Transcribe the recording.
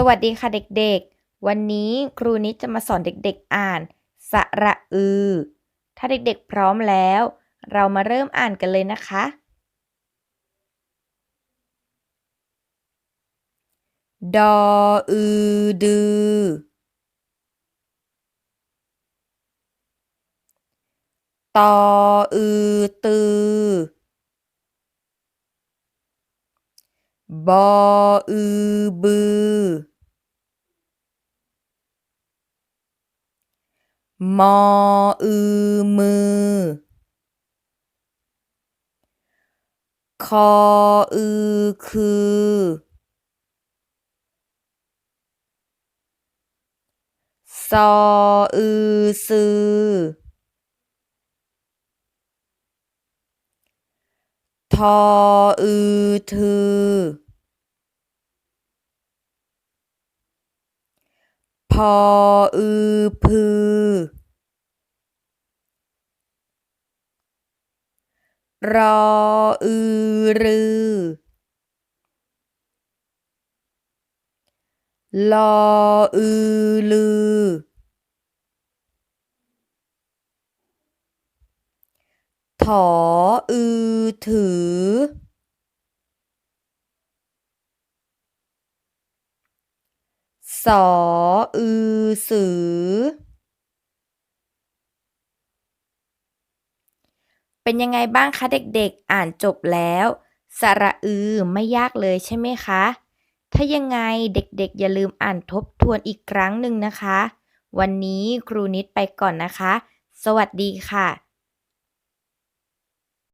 สวัสดีค่ะเด็กๆ วันนี้ครูนิดจะมาสอนเด็กๆอ่าน สระอือ ถ้าเด็กๆพร้อมแล้ว เรามาเริ่มอ่านกันเลยนะคะ ดออือดือ ตออือตือบออือบือ มออือมือ คออือคือ ซออือซือ ทออือทือ พออือพือ รออือรือ ลออือลือ ถออือถือ สออือสือ เป็นยังไงบ้างคะเด็กๆ อ่านจบแล้ว สระอือไม่ยากเลยใช่ไหมคะ ถ้ายังไงเด็กๆ อย่าลืมอ่านทบทวนอีกครั้งหนึ่งนะคะ วันนี้ครูนิดไปก่อนนะคะ สวัสดีค่ะ